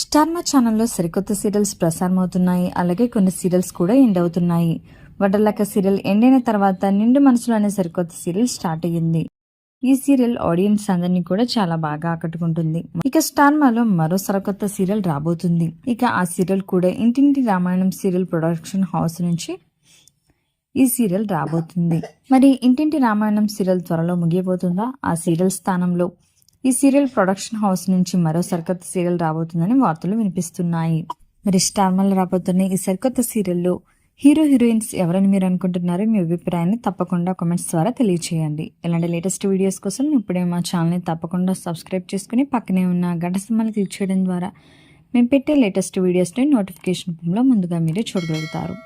Star మా ఛానల్లో సరికొత్త సీరియల్స్ ప్రసారమవుతున్నాయి. అలాగే కొన్ని సీరియల్స్ కూడా ఎండ్ అవుతున్నాయి. వడలక్క సీరియల్ ఎండ్ అయిన తర్వాత నిండు మనసులో అనే సరికొత్త సీరియల్ స్టార్ట్ అయ్యింది. ఈ సీరియల్ ఆడియన్స్ అందరినీ కూడా చాలా బాగా ఆకట్టుకుంటుంది. ఇక స్టార్మాలో మరో సరికొత్త సీరియల్ రాబోతుంది. ఇక ఆ సీరియల్ కూడా ఇంటింటి రామాయణం సీరియల్ ప్రొడక్షన్ హౌస్ నుంచి ఈ సీరియల్ రాబోతుంది. మరి ఇంటింటి రామాయణం సీరియల్ త్వరలో ముగియబోతుందా? ఆ సీరియల్ స్థానంలో ఈ సీరియల్ ప్రొడక్షన్ హౌస్ నుంచి మరో సరికొత్త సీరియల్ రాబోతుందని వార్తలు వినిపిస్తున్నాయి. మరి స్టార్ మల్ రాబోతున్న ఈ సరికొత్త సీరియల్లో హీరో హీరోయిన్స్ ఎవరని మీరు అనుకుంటున్నారో మీ అభిప్రాయాన్ని తప్పకుండా కామెంట్స్ ద్వారా తెలియచేయండి. ఇలాంటి లేటెస్ట్ వీడియోస్ కోసం ఇప్పుడే మా ఛానల్ని తప్పకుండా సబ్స్క్రైబ్ చేసుకుని పక్కనే ఉన్న గంట సింబల్ని క్లిక్ చేయడం ద్వారా మేము పెట్టే లేటెస్ట్ వీడియోస్ని నోటిఫికేషన్ రూపంలో ముందుగా మీరే చూడగలుగుతారు.